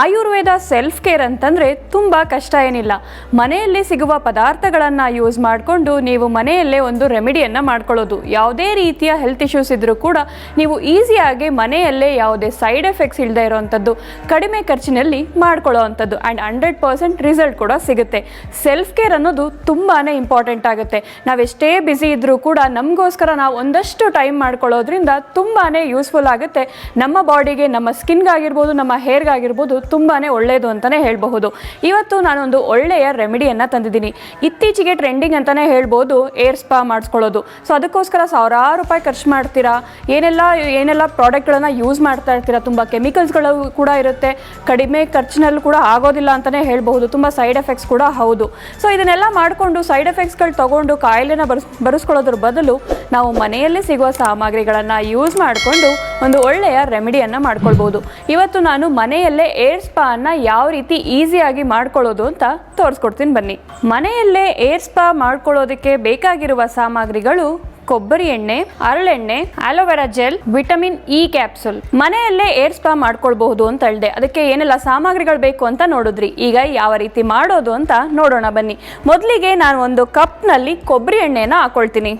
Ayurveda self care ಅಂತಂದರೆ ತುಂಬ ಕಷ್ಟ ಏನಿಲ್ಲ. ಮನೆಯಲ್ಲಿ ಸಿಗುವ ಪದಾರ್ಥಗಳನ್ನು ಯೂಸ್ ಮಾಡಿಕೊಂಡು ನೀವು ಮನೆಯಲ್ಲೇ ಒಂದು ರೆಮಿಡಿಯನ್ನು ಮಾಡ್ಕೊಳ್ಳೋದು. ಯಾವುದೇ ರೀತಿಯ ಹೆಲ್ತ್ ಇಶ್ಯೂಸ್ ಇದ್ದರೂ ಕೂಡ ನೀವು ಈಸಿಯಾಗಿ ಮನೆಯಲ್ಲೇ ಯಾವುದೇ ಸೈಡ್ ಎಫೆಕ್ಟ್ಸ್ ಇಲ್ಲದೆ ಇರೋವಂಥದ್ದು ಕಡಿಮೆ ಖರ್ಚಿನಲ್ಲಿ ಮಾಡ್ಕೊಳ್ಳೋ ಅಂಥದ್ದು ಆ್ಯಂಡ್ ಹಂಡ್ರೆಡ್ ಪರ್ಸೆಂಟ್ ರಿಸಲ್ಟ್ ಕೂಡ ಸಿಗುತ್ತೆ. ಸೆಲ್ಫ್ ಕೇರ್ ಅನ್ನೋದು ತುಂಬಾ ಇಂಪಾರ್ಟೆಂಟ್ ಆಗುತ್ತೆ. ನಾವೆಷ್ಟೇ ಬ್ಯುಸಿ ಇದ್ದರೂ ಕೂಡ ನಮಗೋಸ್ಕರ ನಾವು ಒಂದಷ್ಟು ಟೈಮ್ ಮಾಡ್ಕೊಳ್ಳೋದ್ರಿಂದ ತುಂಬಾ ಯೂಸ್ಫುಲ್ ಆಗುತ್ತೆ. ನಮ್ಮ ಬಾಡಿಗೆ ನಮ್ಮ ಸ್ಕಿನ್ಗಾಗಿರ್ಬೋದು ನಮ್ಮ ಹೇರ್ಗಾಗಿರ್ಬೋದು ತುಂಬಾ ಒಳ್ಳೆಯದು ಅಂತಲೇ ಹೇಳಬಹುದು. ಇವತ್ತು ನಾನೊಂದು ಒಳ್ಳೆಯ ರೆಮಿಡಿಯನ್ನು ತಂದಿದ್ದೀನಿ. ಇತ್ತೀಚೆಗೆ ಟ್ರೆಂಡಿಂಗ್ ಅಂತಲೇ ಹೇಳ್ಬೋದು, ಏರ್ ಸ್ಪಾ ಮಾಡಿಸ್ಕೊಳ್ಳೋದು. ಸೊ ಅದಕ್ಕೋಸ್ಕರ ಸಾವಿರಾರು ರೂಪಾಯಿ ಖರ್ಚು ಮಾಡ್ತೀರಾ? ಏನೆಲ್ಲ ಏನೆಲ್ಲ ಪ್ರಾಡಕ್ಟ್ಗಳನ್ನು ಯೂಸ್ ಮಾಡ್ತಾ ಇರ್ತೀರಾ? ತುಂಬ ಕೆಮಿಕಲ್ಸ್ಗಳು ಕೂಡ ಇರುತ್ತೆ. ಕಡಿಮೆ ಖರ್ಚಿನಲ್ಲೂ ಕೂಡ ಆಗೋದಿಲ್ಲ ಅಂತಲೇ ಹೇಳ್ಬಹುದು. ತುಂಬ ಸೈಡ್ ಎಫೆಕ್ಟ್ಸ್ ಕೂಡ ಹೌದು. ಸೊ ಇದನ್ನೆಲ್ಲ ಮಾಡಿಕೊಂಡು ಸೈಡ್ ಎಫೆಕ್ಟ್ಸ್ಗಳು ತಗೊಂಡು ಕಾಯಿಲೆನ ಬರ್ಸ್, ಬರೆಸ್ಕೊಳ್ಳೋದ್ರ ಬದಲು ನಾವು ಮನೆಯಲ್ಲೇ ಸಿಗುವ ಸಾಮಗ್ರಿಗಳನ್ನು ಯೂಸ್ ಮಾಡಿಕೊಂಡು ಒಂದು ಒಳ್ಳೆಯ ರೆಮಿಡಿಯನ್ನು ಮಾಡ್ಕೊಳ್ಬೋದು. ಇವತ್ತು ನಾನು ಮನೆಯಲ್ಲೇ ಏರ್ ಸ್ಪಾನ ಯಾವ ರೀತಿ ಈಸಿಯಾಗಿ ಮಾಡ್ಕೊಳ್ಳೋದು ಅಂತ ತೋರಿಸ್ಕೊಡ್ತೀನಿ ಬನ್ನಿ. ಮನೆಯಲ್ಲೇ ಏರ್ ಸ್ಪಾ ಮಾಡ್ಕೊಳ್ಳೋದಕ್ಕೆ ಬೇಕಾಗಿರುವ ಸಾಮಗ್ರಿಗಳು ಕೊಬ್ಬರಿ ಎಣ್ಣೆ, ಅರಳೆಣ್ಣೆ, aloe vera gel, vitamin E capsule. ಮನೆಯಲ್ಲೇ ಏರ್ ಸ್ಪಾ ಮಾಡ್ಕೊಳ್ಬಹುದು ಅಂತ ಹೇಳಿದೆ. ಅದಕ್ಕೆ ಏನೆಲ್ಲ ಸಾಮಗ್ರಿಗಳು ಬೇಕು ಅಂತ ನೋಡಿದ್ರಿ. ಈಗ ಯಾವ ರೀತಿ ಮಾಡೋದು ಅಂತ ನೋಡೋಣ ಬನ್ನಿ. ಮೊದಲಿಗೆ ನಾನು ಒಂದು ಕಪ್ನಲ್ಲಿ ಕೊಬ್ಬರಿ ಎಣ್ಣೆನ ಹಾಕೊಳ್ತೀನಿ.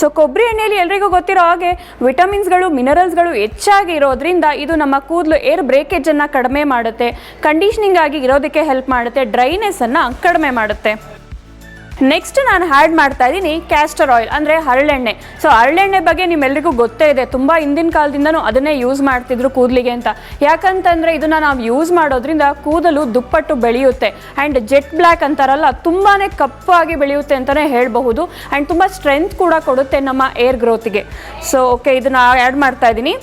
ಸೊ ಕೊಬ್ಬರಿ ಎಣ್ಣೆಯಲ್ಲಿ ಎಲ್ರಿಗೂ ಗೊತ್ತಿರೋ ಹಾಗೆ ವಿಟಮಿನ್ಸ್ಗಳು, ಮಿನರಲ್ಸ್ಗಳು ಹೆಚ್ಚಾಗಿ ಇರೋದ್ರಿಂದ ಇದು ನಮ್ಮ ಕೂದಲು ಏರ್ ಬ್ರೇಕೇಜನ್ನು ಕಡಿಮೆ ಮಾಡುತ್ತೆ. ಕಂಡೀಷ್ನಿಂಗ್ ಆಗಿ ಇರೋದಕ್ಕೆ ಹೆಲ್ಪ್ ಮಾಡುತ್ತೆ. ಡ್ರೈನೆಸ್ಸನ್ನು ಕಡಿಮೆ ಮಾಡುತ್ತೆ. ನೆಕ್ಸ್ಟ್ ನಾನು ಆ್ಯಡ್ ಮಾಡ್ತಾ ಇದ್ದೀನಿ ಕ್ಯಾಸ್ಟರ್ ಆಯಿಲ್ ಅಂದರೆ ಹರಳೆಣ್ಣೆ. ಸೊ ಹರಳೆಣ್ಣೆ ಬಗ್ಗೆ ನಿಮ್ಮೆಲ್ಲರಿಗೂ ಗೊತ್ತೇ ಇದೆ. ತುಂಬ ಹಿಂದಿನ ಕಾಲದಿಂದನೂ ಅದನ್ನೇ ಯೂಸ್ ಮಾಡ್ತಿದ್ರು ಕೂದಲಿಗೆ ಅಂತ. ಯಾಕಂತಂದರೆ ಇದನ್ನು ನಾವು ಯೂಸ್ ಮಾಡೋದ್ರಿಂದ ಕೂದಲು ದುಪ್ಪಟ್ಟು ಬೆಳೆಯುತ್ತೆ. ಆ್ಯಂಡ್ ಜೆಟ್ ಬ್ಲ್ಯಾಕ್ ಅಂತಾರಲ್ಲ ತುಂಬಾ ಕಪ್ಪಾಗಿ ಬೆಳೆಯುತ್ತೆ ಅಂತಲೇ ಹೇಳಬಹುದು. ಆ್ಯಂಡ್ ತುಂಬ ಸ್ಟ್ರೆಂತ್ ಕೂಡ ಕೊಡುತ್ತೆ ನಮ್ಮ ಏರ್ ಗ್ರೋತಿಗೆ ಸೊ ಓಕೆ ಇದನ್ನು ಆ್ಯಡ್ ಮಾಡ್ತಾ ಇದ್ದೀನಿ.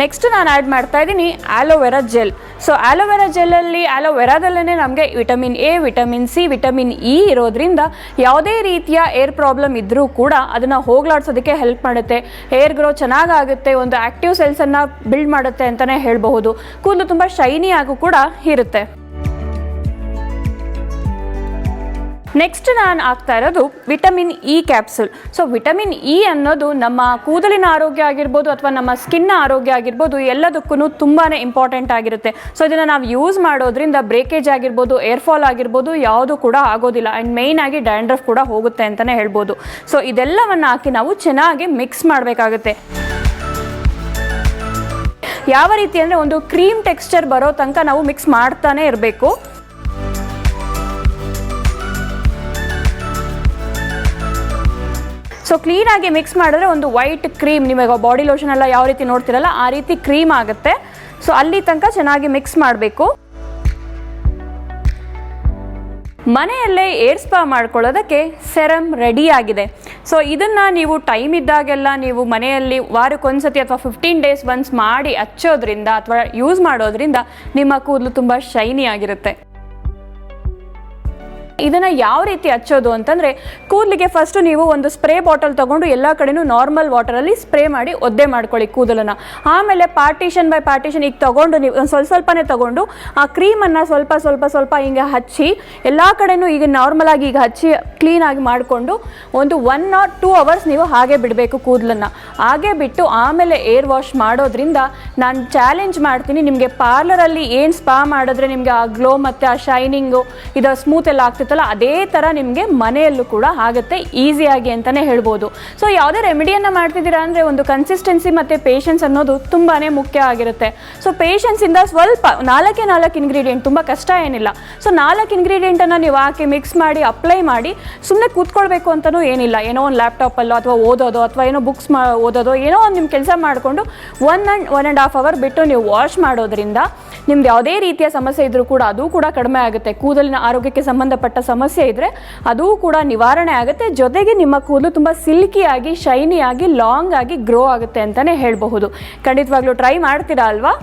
ನೆಕ್ಸ್ಟ್ ನಾನು ಆ್ಯಡ್ ಮಾಡ್ತಾ ಇದ್ದೀನಿ aloe vera gel so aloe vera ಜೆಲ್ಲಲ್ಲಿ ಆಲೋವೆರಾದಲ್ಲೇ ನಮಗೆ vitamin A vitamin C vitamin E ಇರೋದ್ರಿಂದ ಯಾವುದೇ ರೀತಿಯ ಏರ್ ಪ್ರಾಬ್ಲಮ್ ಇದ್ದರೂ ಕೂಡ ಅದನ್ನು ಹೋಗ್ಲಾಡ್ಸೋದಕ್ಕೆ ಹೆಲ್ಪ್ ಮಾಡುತ್ತೆ. ಹೇರ್ ಗ್ರೋ ಚೆನ್ನಾಗಾಗುತ್ತೆ, ಒಂದು ಆ್ಯಕ್ಟಿವ್ ಸೆಲ್ಸನ್ನು ಬಿಲ್ಡ್ ಮಾಡುತ್ತೆ ಅಂತಲೇ ಹೇಳಬಹುದು. ಕೂದಲು ತುಂಬ ಶೈನಿ ಆಗು ಕೂಡ ಇರುತ್ತೆ. ನೆಕ್ಸ್ಟ್ ನಾನು ಆಗ್ತಾ ಇರೋದು vitamin E capsule so vitamin E ಅನ್ನೋದು ನಮ್ಮ ಕೂದಲಿನ ಆರೋಗ್ಯ ಆಗಿರ್ಬೋದು ಅಥವಾ ನಮ್ಮ ಸ್ಕಿನ್ನ ಆರೋಗ್ಯ ಆಗಿರ್ಬೋದು ಎಲ್ಲದಕ್ಕೂ ತುಂಬಾ ಇಂಪಾರ್ಟೆಂಟ್ ಆಗಿರುತ್ತೆ. ಸೊ ಇದನ್ನು ನಾವು ಯೂಸ್ ಮಾಡೋದ್ರಿಂದ ಬ್ರೇಕೇಜ್ ಆಗಿರ್ಬೋದು ಏರ್ ಫಾಲ್ ಆಗಿರ್ಬೋದು, ಯಾವುದು ಕೂಡ ಆಗೋದಿಲ್ಲ. ಆ್ಯಂಡ್ ಮೇಯ್ನ್ ಆಗಿ ಡ್ಯಾಂಡ್ರಫ್ ಕೂಡ ಹೋಗುತ್ತೆ ಅಂತಲೇ ಹೇಳ್ಬೋದು. ಸೊ ಇದೆಲ್ಲವನ್ನು ಹಾಕಿ ನಾವು ಚೆನ್ನಾಗಿ ಮಿಕ್ಸ್ ಮಾಡಬೇಕಾಗುತ್ತೆ. ಯಾವ ರೀತಿ ಅಂದರೆ ಒಂದು ಕ್ರೀಮ್ ಟೆಕ್ಸ್ಚರ್ ಬರೋ ತನಕ ನಾವು ಮಿಕ್ಸ್ ಮಾಡ್ತಾನೆ ಇರಬೇಕು. ಸೊ ಕ್ಲೀನಾಗಿ ಮಿಕ್ಸ್ ಮಾಡಿದ್ರೆ ಒಂದು ವೈಟ್ ಕ್ರೀಮ್ ನಿಮಗೆ ಬಾಡಿ ಲೋಷನ್ ಎಲ್ಲ ಯಾವ ರೀತಿ ನೋಡ್ತಿರಲ್ಲ, ಆ ರೀತಿ ಕ್ರೀಮ್ ಆಗುತ್ತೆ. ಸೊ ಅಲ್ಲಿ ತನಕ ಚೆನ್ನಾಗಿ ಮಿಕ್ಸ್ ಮಾಡಬೇಕು. ಮನೆಯಲ್ಲೇ ಏರ್ ಸ್ಪಾ ಮಾಡ್ಕೊಳ್ಳೋದಕ್ಕೆ ಸೆರಮ್ ರೆಡಿ ಆಗಿದೆ. ಸೊ ಇದನ್ನು ನೀವು ಟೈಮ್ ಇದ್ದಾಗೆಲ್ಲ ನೀವು ಮನೆಯಲ್ಲಿ ವಾರಕ್ಕೊಂದ್ಸತಿ ಅಥವಾ ಫಿಫ್ಟೀನ್ ಡೇಸ್ ಒನ್ಸ್ ಮಾಡಿ ಹಚ್ಚೋದ್ರಿಂದ ಅಥವಾ ಯೂಸ್ ಮಾಡೋದ್ರಿಂದ ನಿಮ್ಮ ಕೂದಲು ತುಂಬ ಶೈನಿ ಆಗಿರುತ್ತೆ. ಇದನ್ನು ಯಾವ ರೀತಿ ಹಚ್ಚೋದು ಅಂತಂದ್ರೆ ಕೂದಲಿಗೆ ಫಸ್ಟ್ ನೀವು ಒಂದು ಸ್ಪ್ರೇ ಬಾಟಲ್ ತಗೊಂಡು ಎಲ್ಲ ಕಡೆನೂ ನಾರ್ಮಲ್ ವಾಟರಲ್ಲಿ ಸ್ಪ್ರೇ ಮಾಡಿ ಒದ್ದೆ ಮಾಡ್ಕೊಳ್ಳಿ ಕೂದಲನ್ನು. ಆಮೇಲೆ ಪಾರ್ಟಿಷನ್ ಬೈ ಪಾರ್ಟಿಷನ್ ಈಗ ತಗೊಂಡು ನೀವು ಸ್ವಲ್ಪ ಸ್ವಲ್ಪನೇ ತಗೊಂಡು ಆ ಕ್ರೀಮನ್ನು ಸ್ವಲ್ಪ ಸ್ವಲ್ಪ ಸ್ವಲ್ಪ ಹಿಂಗೆ ಹಚ್ಚಿ ಎಲ್ಲ ಕಡೆನೂ ಈಗ ನಾರ್ಮಲ್ ಆಗಿ ಈಗ ಹಚ್ಚಿ ಕ್ಲೀನಾಗಿ ಮಾಡಿಕೊಂಡು ಒಂದು ಒನ್ ಆರ್ ಟೂ ಅವರ್ಸ್ ನೀವು ಹಾಗೆ ಬಿಡಬೇಕು ಕೂದಲನ್ನು. ಹಾಗೆ ಬಿಟ್ಟು ಆಮೇಲೆ ಏರ್ ವಾಶ್ ಮಾಡೋದ್ರಿಂದ ನಾನು ಚಾಲೆಂಜ್ ಮಾಡ್ತೀನಿ ನಿಮಗೆ ಪಾರ್ಲರಲ್ಲಿ ಏನು ಸ್ಪಾ ಮಾಡಿದ್ರೆ ನಿಮಗೆ ಆ ಗ್ಲೋ ಮತ್ತು ಆ ಶೈನಿಂಗು ಇದು ಸ್ಮೂತ್ ಎಲ್ಲ ಆಗ್ತಿತ್ತಲ್ಲ, ಅದೇ ಥರ ನಿಮಗೆ ಮನೆಯಲ್ಲೂ ಕೂಡ ಆಗುತ್ತೆ ಈಸಿಯಾಗಿ ಅಂತಲೇ ಹೇಳ್ಬೋದು. ಸೊ ಯಾವುದೇ ರೆಮಿಡಿಯನ್ನು ಮಾಡ್ತಿದ್ದೀರಾ ಅಂದರೆ ಒಂದು ಕನ್ಸಿಸ್ಟೆನ್ಸಿ ಮತ್ತು ಪೇಷನ್ಸ್ ಅನ್ನೋದು ತುಂಬಾ ಮುಖ್ಯ ಆಗಿರುತ್ತೆ. ಸೊ ಪೇಷನ್ಸಿಂದ ಸ್ವಲ್ಪ, ನಾಲ್ಕೇ ನಾಲ್ಕು ಇಂಗ್ರೀಡಿಯೆಂಟ್ ತುಂಬ ಕಷ್ಟ ಏನಿಲ್ಲ. ಸೊ ನಾಲ್ಕು ಇಂಗ್ರೀಡಿಯೆಂಟನ್ನು ನೀವು ಹಾಕಿ ಮಿಕ್ಸ್ ಮಾಡಿ ಅಪ್ಲೈ ಮಾಡಿ ಸುಮ್ಮನೆ ಕೂತ್ಕೊಳ್ಬೇಕು ಅಂತಲೂ ಏನಿಲ್ಲ. ಏನೋ ಒಂದು ಲ್ಯಾಪ್ಟಾಪಲ್ಲೋ ಅಥವಾ ಓದೋದು ಅಥವಾ ಏನೋ ಬುಕ್ಸ್ ಮಾ, ಓದೋದು ಏನೋ ಒಂದು ನಿಮ್ಮ ಕೆಲಸ ಮಾಡಿಕೊಂಡು one and one and half hour ಬಿಟ್ಟು ನೀವು ವಾಶ್ ಮಾಡೋದ್ರಿಂದ ನಿಮ್ದು ಯಾವುದೇ ರೀತಿಯ ಸಮಸ್ಯೆ ಇದ್ದರೂ ಕೂಡ ಅದು ಕೂಡ ಕಡಿಮೆ ಆಗುತ್ತೆ. ಕೂದಲಿನ ಆರೋಗ್ಯಕ್ಕೆ ಸಮಸ್ಯೆ ಇದ್ದರೆ ಅದೂ ಕೂಡ ನಿವಾರಣೆ ಆಗುತ್ತೆ. ಜೊತೆಗೆ ನಿಮ್ಮ ಕೂದಲು ತುಂಬ ಸಿಲ್ಕಿಯಾಗಿ, ಶೈನಿಯಾಗಿ, ಲಾಂಗ್ ಆಗಿ ಗ್ರೋ ಆಗುತ್ತೆ ಅಂತಾನೆ ಹೇಳಬಹುದು. ಖಂಡಿತವಾಗ್ಲೂ ಟ್ರೈ ಮಾಡ್ತೀರಾ ಅಲ್ವಾ?